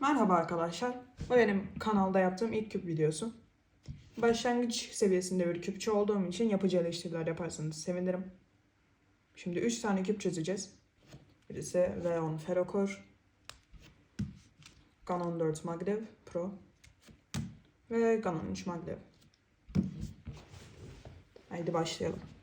Merhaba arkadaşlar. Bu benim kanalda yaptığım ilk küp videosu. Başlangıç seviyesinde bir küpçü olduğum için yapıcı eleştiriler yaparsanız sevinirim. Şimdi 3 tane küp çözeceğiz. Birisi Veon Ferrocore, Ganon 4 Maglev Pro ve Ganon 3 Maglev. Haydi başlayalım.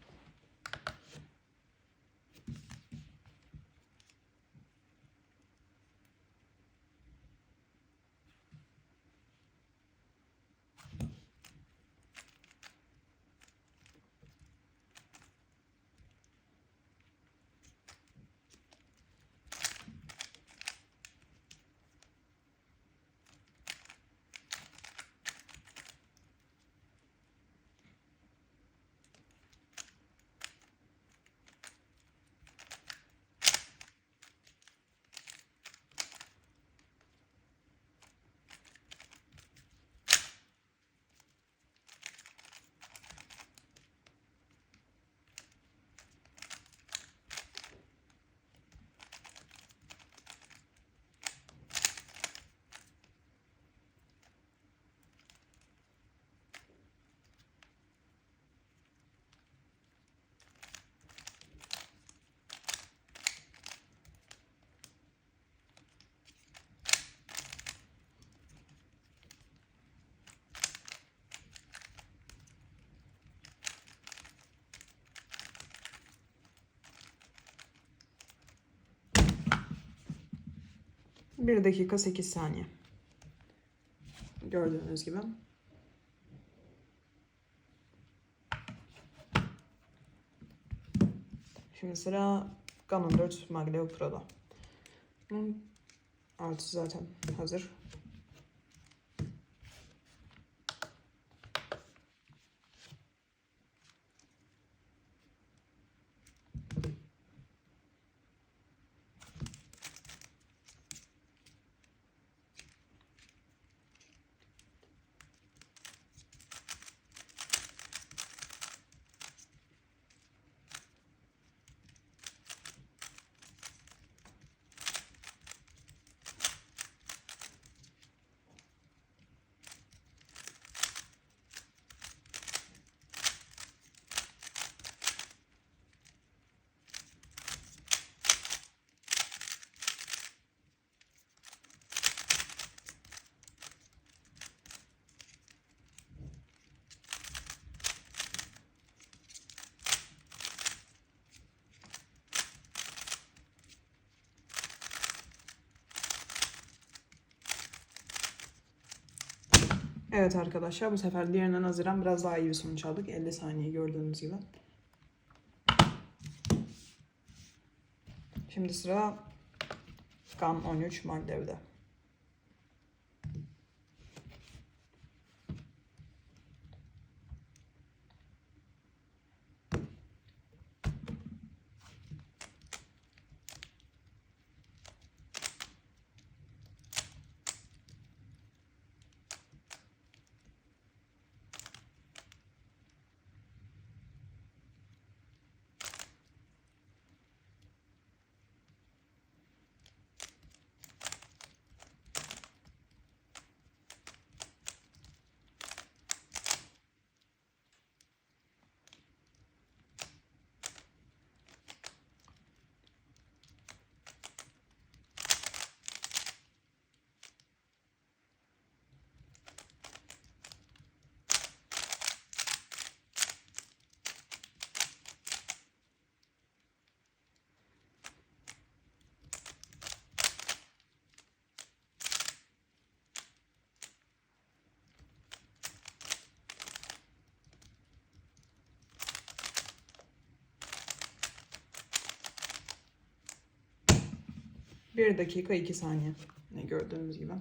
Bir dakika 8 saniye. Gördüğünüz gibi. Şimdi sıra Ganon 4 Maglev Pro'da. Bunun zaten hazır. Evet arkadaşlar bu sefer diğerine nazaran biraz daha iyi bir sonuç aldık. 50 saniye gördüğünüz gibi. Şimdi sıra GAM 13 Magdev'de. 1 dakika 2 saniye. Ne gördüğünüz gibi.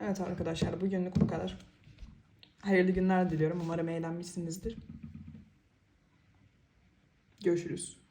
Evet arkadaşlar bugünlük bu kadar. Hayırlı günler diliyorum. Umarım eğlenmişsinizdir. Görüşürüz.